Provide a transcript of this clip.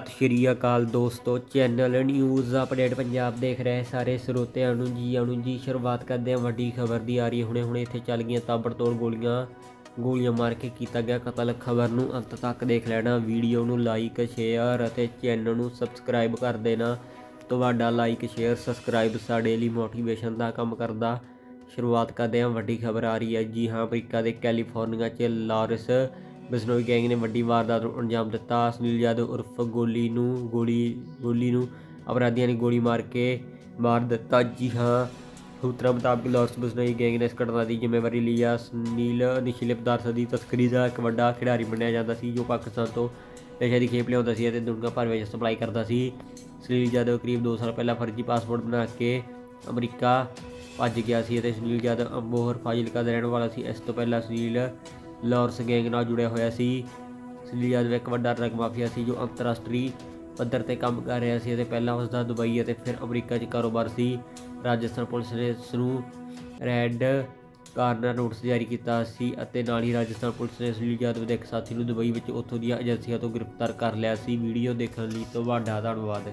ਸਤਿ ਸ਼੍ਰੀ ਅਕਾਲ ਦੋਸਤੋ, channel news update Punjab ਦੇਖ ਰਹੇ ਸਾਰੇ ਸਰੋਤਿਆਂ ਨੂੰ ਜੀ ਆਣੂ ਜੀ, ਸ਼ੁਰੂਆਤ ਕਰਦੇ ਹਾਂ ਵੱਡੀ ਖਬਰ ਦੀ। ਆ ਰਹੀ ਹੈ ਹੁਣੇ ਹੁਣੇ ਇੱਥੇ ਚੱਲ ਗਈਆਂ ਤਾਬੜਤੋੜ ਗੋਲੀਆਂ ਗੋਲੀਆਂ ਮਾਰ ਕੇ ਕੀਤਾ ਗਿਆ ਕਤਲ। ਖਬਰ ਨੂੰ ਅੰਤ ਤੱਕ ਦੇਖ ਲੈਣਾ। ਵੀਡੀਓ ਨੂੰ ਲਾਈਕ, ਸ਼ੇਅਰ ਅਤੇ ਚੈਨਲ ਨੂੰ ਸਬਸਕ੍ਰਾਈਬ ਕਰ ਦੇਣਾ। ਤੁਹਾਡਾ ਲਾਈਕ, ਸ਼ੇਅਰ, ਸਬਸਕ੍ਰਾਈਬ ਸਾਡੇ ਲਈ ਮੋਟੀਵੇਸ਼ਨ ਦਾ ਕੰਮ ਕਰਦਾ। ਸ਼ੁਰੂਆਤ ਕਰਦੇ ਹਾਂ ਵੱਡੀ ਖਬਰ ਆ ਰਹੀ ਹੈ ਜੀ ਹਾਂ, ਅਮਰੀਕਾ ਦੇ ਕੈਲੀਫੋਰਨੀਆ 'ਚ ਲਾਰੈਂਸ ਬਿਸਨੋਈ ਗੈਂਗ ਨੇ ਵੱਡੀ ਵਾਰਦਾਤ ਨੂੰ ਅੰਜਾਮ ਦਿੱਤਾ। ਸੁਨੀਲ ਯਾਦਵ ਉਰਫ ਗੋਲੀ ਨੂੰ ਗੋਲੀ ਗੋਲੀ ਨੂੰ ਅਪਰਾਧੀਆਂ ਨੇ ਗੋਲੀ ਮਾਰ ਕੇ ਮਾਰ ਦਿੱਤਾ। ਜੀ ਹਾਂ, ਸੂਤਰਾਂ ਮੁਤਾਬਕ ਲਾਰੈਂਸ ਬਿਸਨੋਈ ਗੈਂਗ ਨੇ ਇਸ ਘਟਨਾ ਦੀ ਜ਼ਿੰਮੇਵਾਰੀ ਲਈ ਆ। ਸੁਨੀਲ ਨਸ਼ੀਲੇ ਪਦਾਰਥਾਂ ਦੀ ਤਸਕਰੀ ਦਾ ਇੱਕ ਵੱਡਾ ਖਿਡਾਰੀ ਮੰਨਿਆ ਜਾਂਦਾ ਸੀ, ਜੋ ਪਾਕਿਸਤਾਨ ਤੋਂ ਨਸ਼ੇ ਦੀ ਖੇਪ ਲਿਆਉਂਦਾ ਸੀ ਅਤੇ ਦੁਨੀਆ ਭਰ ਵਿੱਚ ਸਪਲਾਈ ਕਰਦਾ ਸੀ। ਸੁਨੀਲ ਯਾਦਵ ਕਰੀਬ 2 ਸਾਲ ਪਹਿਲਾਂ ਫਰਜ਼ੀ ਪਾਸਪੋਰਟ ਬਣਾ ਕੇ ਅਮਰੀਕਾ ਭੱਜ ਗਿਆ ਸੀ ਅਤੇ ਸੁਨੀਲ ਯਾਦਵ ਅੰਬੋਹਰ ਫਾਜ਼ਿਲਕਾ ਦਾ ਰਹਿਣ ਵਾਲਾ ਸੀ। ਇਸ ਤੋਂ ਪਹਿਲਾਂ ਸੁਨੀਲ ਲਾਰੈਂਸ ਗੈਂਗ ਨਾਲ ਜੁੜਿਆ ਹੋਇਆ ਸੀ। ਸੁਨੀਲ ਯਾਦਵ ਇੱਕ ਵੱਡਾ ਡਰੱਗ ਮਾਫੀਆ ਸੀ ਜੋ ਅੰਤਰਰਾਸ਼ਟਰੀ ਪੱਧਰ ਤੇ ਕੰਮ ਕਰ ਰਿਹਾ ਸੀ ਅਤੇ ਪਹਿਲਾਂ ਉਸ ਦਾ ਦੁਬਈ ਅਤੇ ਫਿਰ ਅਮਰੀਕਾ 'ਚ ਕਾਰੋਬਾਰ ਸੀ। ਰਾਜਸਥਾਨ ਪੁਲਿਸ ਨੇ ਇਸ ਨੂੰ ਰੈੱਡ ਕਾਰਨਰ ਨੋਟਿਸ ਜਾਰੀ ਕੀਤਾ ਸੀ ਅਤੇ ਨਾਲ ਹੀ ਰਾਜਸਥਾਨ ਪੁਲਿਸ ਨੇ ਸੁਨੀਲ ਯਾਦਵ ਦੇ ਇੱਕ ਸਾਥੀ ਨੂੰ ਦੁਬਈ ਵਿੱਚ ਉੱਥੋਂ ਦੀਆਂ ਏਜੰਸੀਆਂ ਤੋਂ ਗ੍ਰਿਫਤਾਰ ਕਰ ਲਿਆ ਸੀ। ਵੀਡੀਓ ਦੇਖਣ ਲਈ ਤੁਹਾਡਾ ਧੰਨਵਾਦ।